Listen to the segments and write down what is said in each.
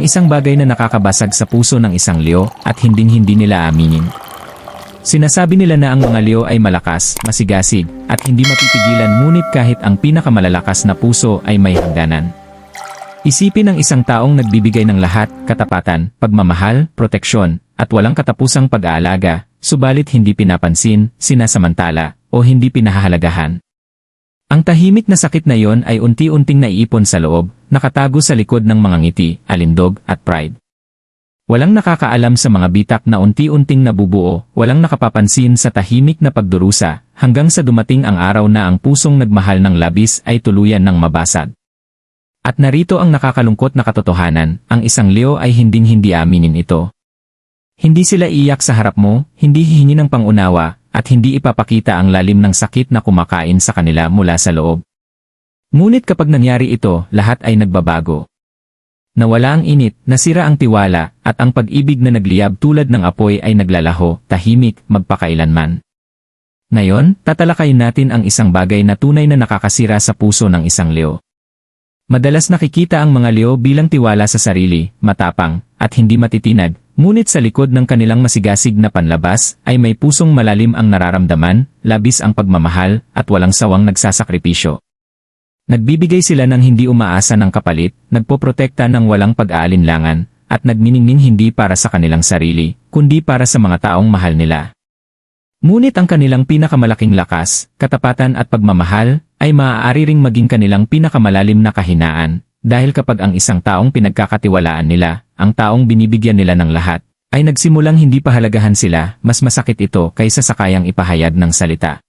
Ang isang bagay na nakakabasag sa puso ng isang leo at hinding-hindi nila aminin. Sinasabi nila na ang mga leo ay malakas, masigasig, at hindi mapipigilan ngunit kahit ang pinakamalalakas na puso ay may hangganan. Isipin ng isang taong nagbibigay ng lahat, katapatan, pagmamahal, proteksyon, at walang katapusang pag-aalaga, subalit hindi pinapansin, sinasamantala, o hindi pinahahalagahan. Ang tahimik na sakit na yon ay unti-unting naiipon sa loob, nakatago sa likod ng mga ngiti, alindog, at pride. Walang nakakaalam sa mga bitak na unti-unting nabubuo, walang nakapapansin sa tahimik na pagdurusa, hanggang sa dumating ang araw na ang pusong nagmahal ng labis ay tuluyan ng mabasag. At narito ang nakakalungkot na katotohanan, ang isang leo ay hinding-hindi aminin ito. Hindi sila iyak sa harap mo, hindi hihingi ng pangunawa, at hindi ipapakita ang lalim ng sakit na kumakain sa kanila mula sa loob. Ngunit kapag nangyari ito, lahat ay nagbabago. Nawala ang init, nasira ang tiwala, at ang pag-ibig na nagliyab tulad ng apoy ay naglalaho, tahimik, magpakailanman. Ngayon, tatalakayin natin ang isang bagay na tunay na nakakasira sa puso ng isang leo. Madalas nakikita ang mga leo bilang tiwala sa sarili, matapang, at hindi matitinag, ngunit sa likod ng kanilang masigasig na panlabas ay may pusong malalim ang nararamdaman, labis ang pagmamahal, at walang sawang nagsasakripisyo. Nagbibigay sila ng hindi umaasa ng kapalit, nagpoprotekta ng walang pag-aalinlangan, at nagniningning hindi para sa kanilang sarili, kundi para sa mga taong mahal nila. Ngunit ang kanilang pinakamalaking lakas, katapatan at pagmamahal, ay maaari ring maging kanilang pinakamalalim na kahinaan, dahil kapag ang isang taong pinagkakatiwalaan nila, ang taong binibigyan nila ng lahat, ay nagsimulang hindi pahalagahan sila, mas masakit ito kaysa sa kayang ipahayag ng salita.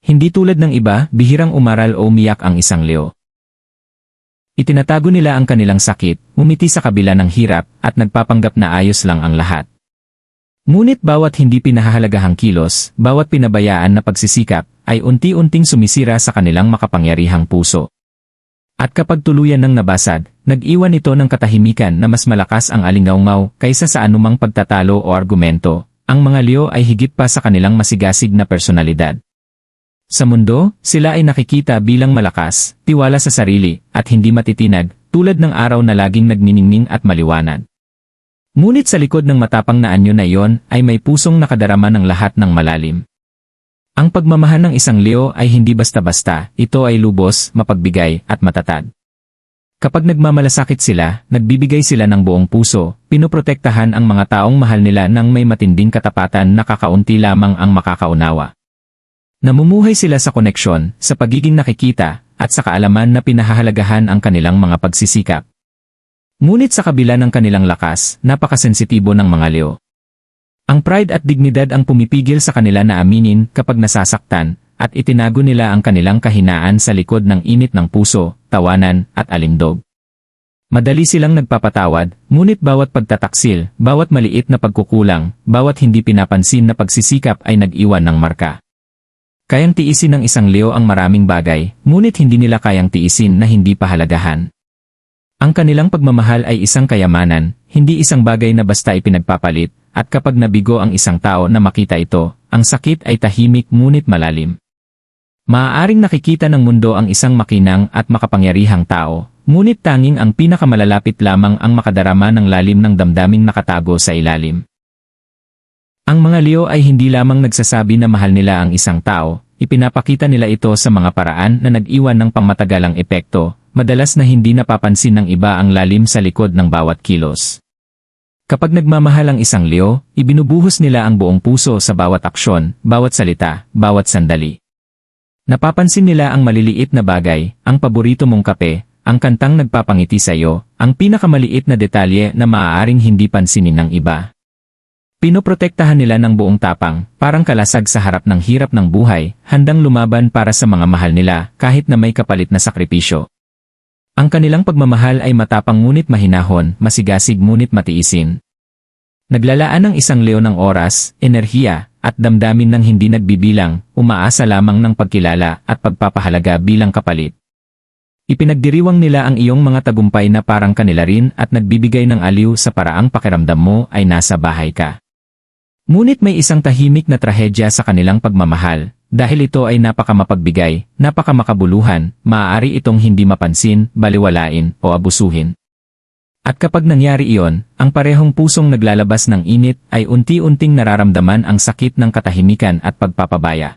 Hindi tulad ng iba, bihirang umaral o umiyak ang isang leo. Itinatago nila ang kanilang sakit, umiti sa kabila ng hirap, at nagpapanggap na ayos lang ang lahat. Ngunit bawat hindi pinahahalagahang kilos, bawat pinabayaan na pagsisikap, ay unti-unting sumisira sa kanilang makapangyarihang puso. At kapag tuluyan ng nabasad, nag-iwan ito ng katahimikan na mas malakas ang alingaungaw kaysa sa anumang pagtatalo o argumento, ang mga leo ay higit pa sa kanilang masigasig na personalidad. Sa mundo, sila ay nakikita bilang malakas, tiwala sa sarili, at hindi matitinag, tulad ng araw na laging nagniningning at maliwanag. Ngunit sa likod ng matapang na anyo na iyon ay may pusong nakadarama ng lahat ng malalim. Ang pagmamahal ng isang leo ay hindi basta-basta, ito ay lubos, mapagbigay, at matatag. Kapag nagmamalasakit sila, nagbibigay sila ng buong puso, pinoprotektahan ang mga taong mahal nila ng may matinding katapatan na kakaunti lamang ang makakaunawa. Namumuhay sila sa koneksyon, sa pagiging nakikita, at sa kaalaman na pinahahalagahan ang kanilang mga pagsisikap. Ngunit sa kabila ng kanilang lakas, napakasensitibo ng mga leo. Ang pride at dignidad ang pumipigil sa kanila na aminin kapag nasasaktan, at itinago nila ang kanilang kahinaan sa likod ng init ng puso, tawanan, at alindog. Madali silang nagpapatawad, ngunit bawat pagtataksil, bawat maliit na pagkukulang, bawat hindi pinapansin na pagsisikap ay nag-iwan ng marka. Kayang tiisin ng isang leo ang maraming bagay, ngunit hindi nila kayang tiisin na hindi pahalagahan. Ang kanilang pagmamahal ay isang kayamanan, hindi isang bagay na basta ipinagpapalit, at kapag nabigo ang isang tao na makita ito, ang sakit ay tahimik ngunit malalim. Maaaring nakikita ng mundo ang isang makinang at makapangyarihang tao, ngunit tanging ang pinakamalalapit lamang ang makadarama ng lalim ng damdaming nakatago sa ilalim. Ang mga leo ay hindi lamang nagsasabi na mahal nila ang isang tao, ipinapakita nila ito sa mga paraan na nag-iwan ng pangmatagalang epekto, madalas na hindi napapansin ng iba ang lalim sa likod ng bawat kilos. Kapag nagmamahal ang isang leo, ibinubuhos nila ang buong puso sa bawat aksyon, bawat salita, bawat sandali. Napapansin nila ang maliliit na bagay, ang paborito mong kape, ang kantang nagpapangiti sa iyo, ang pinakamaliit na detalye na maaaring hindi pansinin ng iba. Pinoprotektahan nila ng buong tapang, parang kalasag sa harap ng hirap ng buhay, handang lumaban para sa mga mahal nila kahit na may kapalit na sakripisyo. Ang kanilang pagmamahal ay matapang ngunit mahinahon, masigasig ngunit matiisin. Naglalaan ng isang leo ng oras, enerhiya, at damdamin ng hindi nagbibilang, umaasa lamang ng pagkilala at pagpapahalaga bilang kapalit. Ipinagdiriwang nila ang iyong mga tagumpay na parang kanila rin at nagbibigay ng aliw sa paraang pakiramdam mo ay nasa bahay ka. Ngunit may isang tahimik na trahedya sa kanilang pagmamahal, dahil ito ay napakamakapagbigay, napakamakabuluhan, maaari itong hindi mapansin, baliwalain, o abusuhin. At kapag nangyari iyon, ang parehong pusong naglalabas ng init ay unti-unting nararamdaman ang sakit ng katahimikan at pagpapabaya.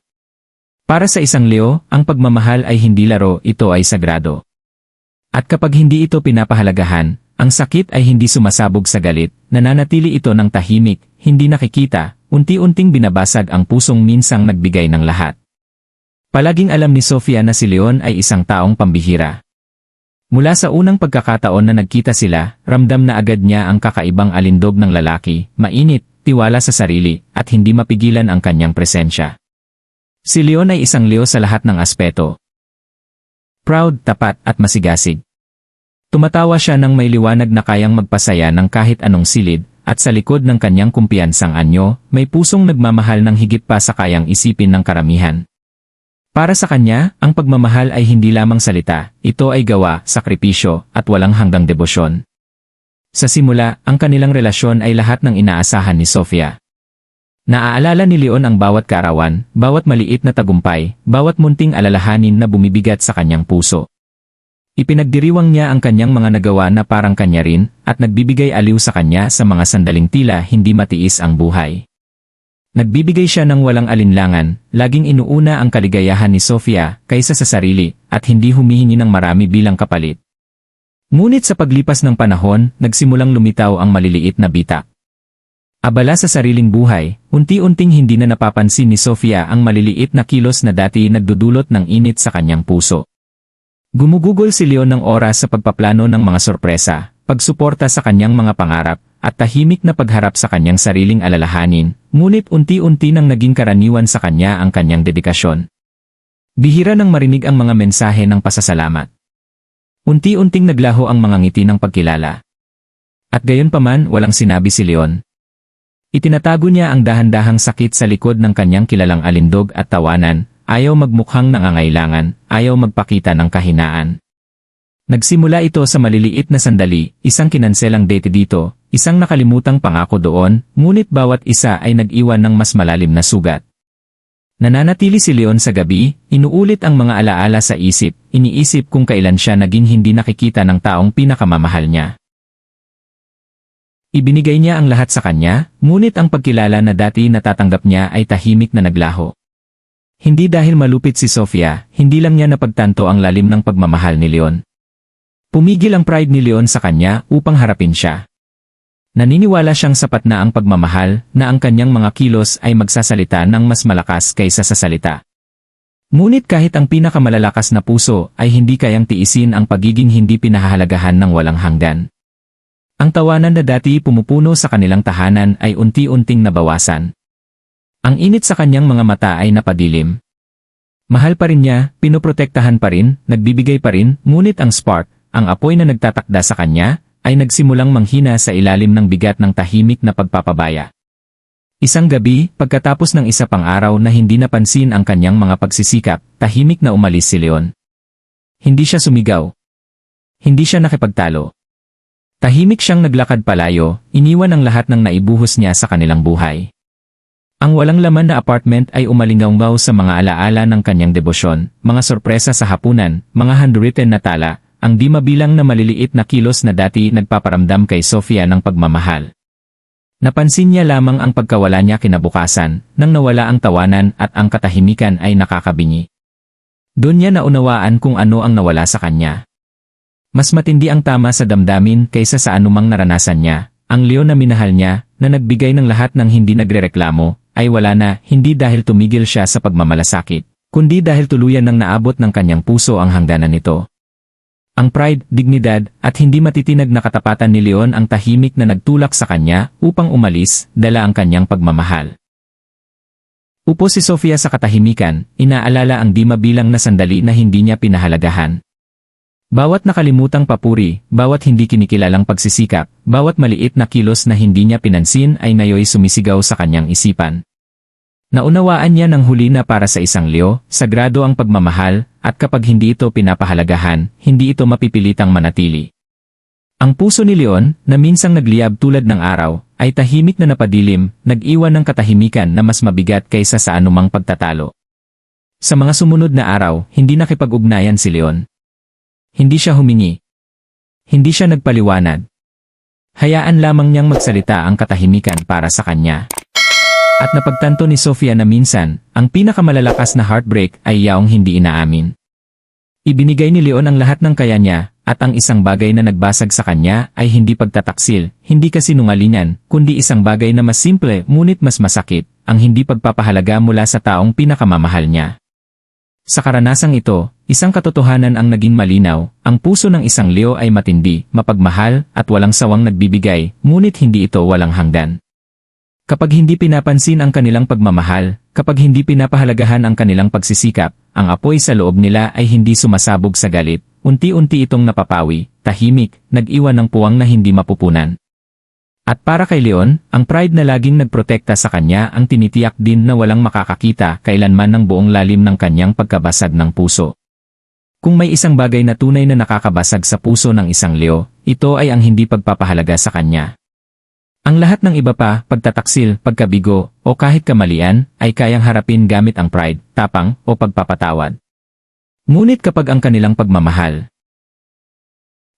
Para sa isang leo, ang pagmamahal ay hindi laro, ito ay sagrado. At kapag hindi ito pinapahalagahan, ang sakit ay hindi sumasabog sa galit, nananatili ito ng tahimik, hindi nakikita, unti-unting binabasag ang pusong minsang nagbigay ng lahat. Palaging alam ni Sofia na si Leon ay isang taong pambihira. Mula sa unang pagkakataon na nagkita sila, ramdam na agad niya ang kakaibang alindog ng lalaki, mainit, tiwala sa sarili, at hindi mapigilan ang kanyang presensya. Si Leon ay isang Leo sa lahat ng aspeto. Proud, tapat, at masigasig. Tumatawa siya ng may liwanag na kayang magpasaya ng kahit anong silid, at sa likod ng kanyang kumpiyansang anyo, may pusong nagmamahal ng higit pa sa kayang isipin ng karamihan. Para sa kanya, ang pagmamahal ay hindi lamang salita, ito ay gawa, sakripisyo, at walang hanggang debosyon. Sa simula, ang kanilang relasyon ay lahat ng inaasahan ni Sofia. Naaalala ni Leon ang bawat kaarawan, bawat maliit na tagumpay, bawat munting alalahanin na bumibigat sa kanyang puso. Ipinagdiriwang niya ang kanyang mga nagawa na parang kanya rin, at nagbibigay aliw sa kanya sa mga sandaling tila hindi matiis ang buhay. Nagbibigay siya ng walang alinlangan, laging inuuna ang kaligayahan ni Sofia kaysa sa sarili, at hindi humihingi ng marami bilang kapalit. Ngunit sa paglipas ng panahon, nagsimulang lumitaw ang maliliit na bitak. Abala sa sariling buhay, unti-unting hindi na napapansin ni Sofia ang maliliit na kilos na dati nagdudulot ng init sa kanyang puso. Gumugugol si Leon ng oras sa pagpaplano ng mga sorpresa, pagsuporta sa kanyang mga pangarap, at tahimik na pagharap sa kanyang sariling alalahanin, ngunit unti-unti nang naging karaniwan sa kanya ang kanyang dedikasyon. Bihira nang marinig ang mga mensahe ng pasasalamat. Unti-unting naglaho ang mga ngiti ng pagkilala. At gayon paman walang sinabi si Leon. Itinatago niya ang dahan-dahang sakit sa likod ng kanyang kilalang alindog at tawanan, ayaw magmukhang nangangailangan, ayaw magpakita ng kahinaan. Nagsimula ito sa maliliit na sandali, isang kinanselang date dito, isang nakalimutang pangako doon, ngunit bawat isa ay nag-iwan ng mas malalim na sugat. Nananatili si Leon sa gabi, inuulit ang mga alaala sa isip, iniisip kung kailan siya naging hindi nakikita ng taong pinakamamahal niya. Ibinigay niya ang lahat sa kanya, ngunit ang pagkilala na dati natatanggap niya ay tahimik na naglaho. Hindi dahil malupit si Sofia, hindi lang niya napagtanto ang lalim ng pagmamahal ni Leon. Pumigil ang pride ni Leon sa kanya upang harapin siya. Naniniwala siyang sapat na ang pagmamahal na ang kanyang mga kilos ay magsasalita ng mas malakas kaysa sa salita. Ngunit kahit ang pinakamalalakas na puso ay hindi kayang tiisin ang pagiging hindi pinahahalagahan ng walang hanggan. Ang tawanan na dati pumupuno sa kanilang tahanan ay unti-unting nabawasan. Ang init sa kanyang mga mata ay napadilim. Mahal pa rin niya, pinoprotektahan pa rin, nagbibigay pa rin, ngunit ang spark, ang apoy na nagtatakda sa kanya, ay nagsimulang manghina sa ilalim ng bigat ng tahimik na pagpapabaya. Isang gabi, pagkatapos ng isa pang araw na hindi napansin ang kanyang mga pagsisikap, tahimik na umalis si Leon. Hindi siya sumigaw. Hindi siya nakipagtalo. Tahimik siyang naglakad palayo, iniwan ang lahat ng naibuhos niya sa kanilang buhay. Ang walang laman na apartment ay umalingaw sa mga alaala ng kanyang debosyon, mga sorpresa sa hapunan, mga handwritten na tala, ang di mabilang na maliliit na kilos na dati nagpaparamdam kay Sofia ng pagmamahal. Napansin niya lamang ang pagkawala niya kinabukasan, nang nawala ang tawanan at ang katahimikan ay nakakabingi. Doon niya naunawaan kung ano ang nawala sa kanya. Mas matindi ang tama sa damdamin kaysa sa anumang naranasan niya. Ang Leo na minahal niya, na nagbigay ng lahat ng hindi nagrereklamo, ay wala na hindi dahil tumigil siya sa pagmamalasakit, kundi dahil tuluyan nang naabot ng kanyang puso ang hangganan nito. Ang pride, dignidad, at hindi matitinag na katapatan ni Leon ang tahimik na nagtulak sa kanya upang umalis, dala ang kanyang pagmamahal. Upo si Sofia sa katahimikan, inaalala ang di mabilang na sandali na hindi niya pinahalagahan. Bawat nakalimutang papuri, bawat hindi kinikilalang pagsisikap, bawat maliit na kilos na hindi niya pinansin ay ngayoy sumisigaw sa kanyang isipan. Naunawaan niya ng huli na para sa isang leo, sagrado ang pagmamahal, at kapag hindi ito pinapahalagahan, hindi ito mapipilitang manatili. Ang puso ni Leon, na minsang nagliyab tulad ng araw, ay tahimik na napadilim, nag-iwan ng katahimikan na mas mabigat kaysa sa anumang pagtatalo. Sa mga sumunod na araw, hindi nakipag-ugnayan si Leon. Hindi siya humingi. Hindi siya nagpaliwanag. Hayaan lamang niyang magsalita ang katahimikan para sa kanya. At napagtanto ni Sofia na minsan, ang pinakamalalakas na heartbreak ay yaong hindi inaamin. Ibinigay ni Leon ang lahat ng kaya niya, at ang isang bagay na nagbasag sa kanya ay hindi pagtataksil, hindi kasinungalingan, kundi isang bagay na mas simple ngunit mas masakit, ang hindi pagpapahalaga mula sa taong pinakamamahal niya. Sa karanasang ito, isang katotohanan ang naging malinaw, ang puso ng isang leo ay matindi, mapagmahal, at walang sawang nagbibigay, ngunit hindi ito walang hanggan. Kapag hindi pinapansin ang kanilang pagmamahal, kapag hindi pinapahalagahan ang kanilang pagsisikap, ang apoy sa loob nila ay hindi sumasabog sa galit, unti-unti itong napapawi, tahimik, nag-iwan ng puwang na hindi mapupunan. At para kay Leon, ang pride na laging nagprotekta sa kanya ang tinitiyak din na walang makakakita kailanman ng buong lalim ng kanyang pagkabasag ng puso. Kung may isang bagay na tunay na nakakabasag sa puso ng isang Leo, ito ay ang hindi pagpapahalaga sa kanya. Ang lahat ng iba pa, pagtataksil, pagkabigo, o kahit kamalian, ay kayang harapin gamit ang pride, tapang, o pagpapatawad. Ngunit kapag ang kanilang pagmamahal,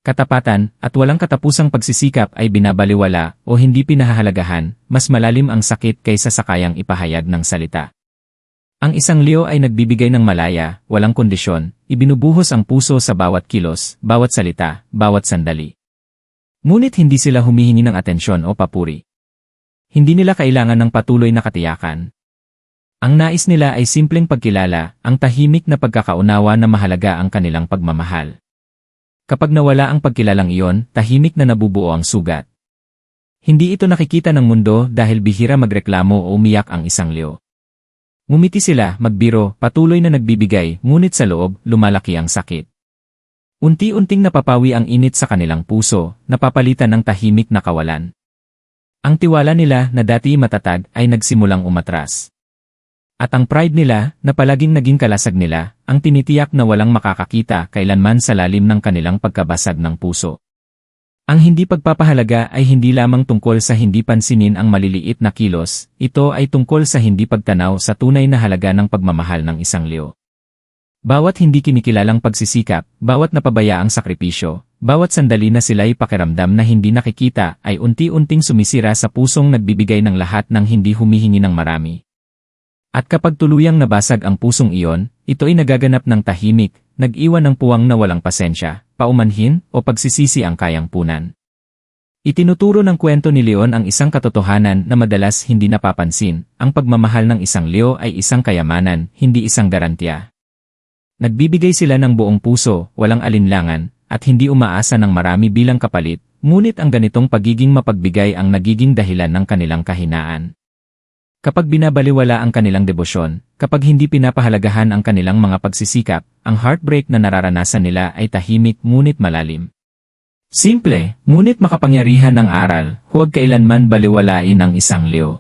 katapatan, at walang katapusang pagsisikap ay binabaliwala o hindi pinahahalagahan, mas malalim ang sakit kaysa sa kayang ipahayag ng salita. Ang isang Leo ay nagbibigay ng malaya, walang kondisyon, ibinubuhos ang puso sa bawat kilos, bawat salita, bawat sandali. Ngunit hindi sila humihingi ng atensyon o papuri. Hindi nila kailangan ng patuloy na katiyakan. Ang nais nila ay simpleng pagkilala, ang tahimik na pagkakaunawa na mahalaga ang kanilang pagmamahal. Kapag nawala ang pagkilalang iyon, tahimik na nabubuo ang sugat. Hindi ito nakikita ng mundo dahil bihira magreklamo o umiyak ang isang Leo. Ngumiti sila, magbiro, patuloy na nagbibigay, ngunit sa loob, lumalaki ang sakit. Unti-unting napapawi ang init sa kanilang puso, napapalitan ng tahimik na kawalan. Ang tiwala nila na dati matatag ay nagsimulang umatras. At ang pride nila, na palaging naging kalasag nila, ang tinitiyak na walang makakakita kailanman sa lalim ng kanilang pagkabasag ng puso. Ang hindi pagpapahalaga ay hindi lamang tungkol sa hindi pansinin ang maliliit na kilos, ito ay tungkol sa hindi pagtanaw sa tunay na halaga ng pagmamahal ng isang leo. Bawat hindi kinikilalang pagsisikap, bawat napabayaang sakripisyo, bawat sandali na sila'y pakiramdam na hindi nakikita ay unti-unting sumisira sa pusong nagbibigay ng lahat ng hindi humihingi ng marami. At kapag tuluyang nabasag ang pusong iyon, ito ay nagaganap ng tahimik, nag-iwan ng puwang na walang pasensya, paumanhin, o pagsisisi ang kayang punan. Itinuturo ng kwento ni Leon ang isang katotohanan na madalas hindi napapansin, ang pagmamahal ng isang Leo ay isang kayamanan, hindi isang garantiya. Nagbibigay sila ng buong puso, walang alinlangan, at hindi umaasa ng marami bilang kapalit, ngunit ang ganitong pagiging mapagbigay ang nagiging dahilan ng kanilang kahinaan. Kapag binabaliwala ang kanilang debosyon, kapag hindi pinapahalagahan ang kanilang mga pagsisikap, ang heartbreak na nararanasan nila ay tahimik ngunit malalim. Simple, ngunit makapangyarihan ng aral, huwag kailanman baliwalain ang isang leo.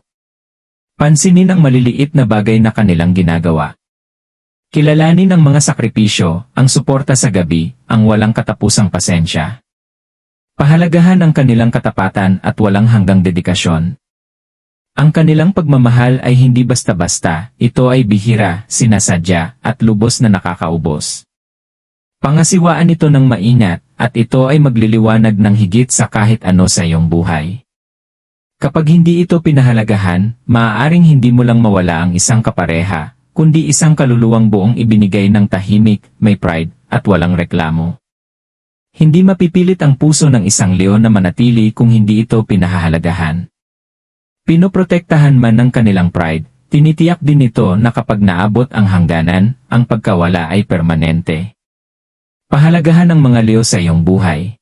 Pansinin ang maliliit na bagay na kanilang ginagawa. Kilalanin ang mga sakripisyo, ang suporta sa gabi, ang walang katapusang pasensya. Pahalagahan ang kanilang katapatan at walang hanggang dedikasyon. Ang kanilang pagmamahal ay hindi basta-basta, ito ay bihira, sinasadya, at lubos na nakakaubos. Pangasiwaan ito ng maingat, at ito ay magliliwanag ng higit sa kahit ano sa iyong buhay. Kapag hindi ito pinahalagahan, maaaring hindi mo lang mawala ang isang kapareha, kundi isang kaluluwang buong ibinigay ng tahimik, may pride, at walang reklamo. Hindi mapipilit ang puso ng isang leon na manatili kung hindi ito pinahahalagahan. Pinoprotektahan man ng kanilang pride, tinitiyak din ito na kapag naabot ang hangganan, ang pagkawala ay permanente. Pahalagahan ng mga leo sa iyong buhay.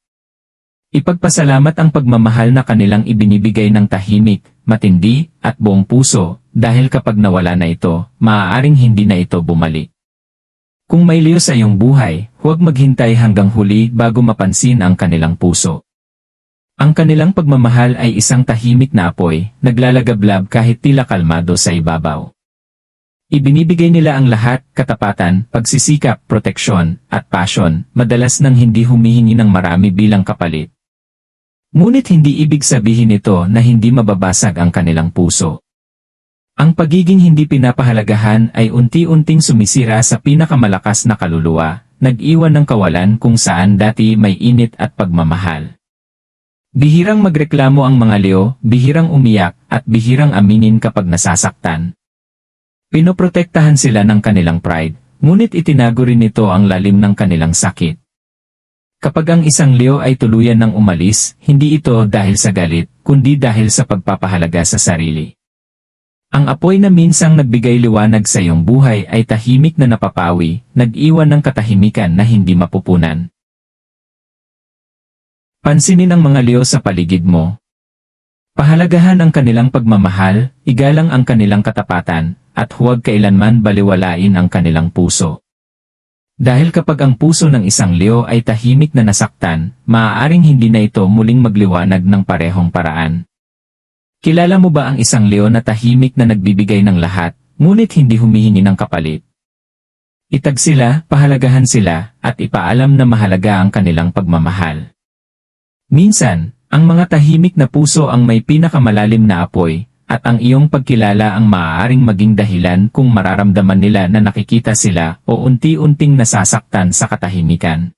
Ipagpasalamat ang pagmamahal na kanilang ibinibigay ng tahimik, matindi, at buong puso, dahil kapag nawala na ito, maaaring hindi na ito bumalik. Kung may leo sa iyong buhay, huwag maghintay hanggang huli bago mapansin ang kanilang puso. Ang kanilang pagmamahal ay isang tahimik na apoy, naglalagablab kahit tila kalmado sa ibabaw. Ibinibigay nila ang lahat, katapatan, pagsisikap, proteksyon, at passion, madalas nang hindi humihingi ng marami bilang kapalit. Ngunit hindi ibig sabihin ito na hindi mababasag ang kanilang puso. Ang pagiging hindi pinapahalagahan ay unti-unting sumisira sa pinakamalakas na kaluluwa, nag-iwan ng kawalan kung saan dati may init at pagmamahal. Bihirang magreklamo ang mga leo, bihirang umiyak, at bihirang aminin kapag nasasaktan. Pinoprotektahan sila ng kanilang pride, ngunit itinago rin nito ang lalim ng kanilang sakit. Kapag ang isang leo ay tuluyan ng umalis, hindi ito dahil sa galit, kundi dahil sa pagpapahalaga sa sarili. Ang apoy na minsang nagbigay liwanag sa iyong buhay ay tahimik na napapawi, nag-iwan ng katahimikan na hindi mapupunan. Pansinin ang mga leo sa paligid mo. Pahalagahan ang kanilang pagmamahal, igalang ang kanilang katapatan, at huwag kailanman baliwalain ang kanilang puso. Dahil kapag ang puso ng isang leo ay tahimik na nasaktan, maaaring hindi na ito muling magliwanag ng parehong paraan. Kilala mo ba ang isang leo na tahimik na nagbibigay ng lahat, ngunit hindi humihingi ng kapalit? Itag sila, pahalagahan sila, at ipaalam na mahalaga ang kanilang pagmamahal. Minsan, ang mga tahimik na puso ang may pinakamalalim na apoy, at ang iyong pagkilala ang maaaring maging dahilan kung mararamdaman nila na nakikita sila o unti-unting nasasaktan sa katahimikan.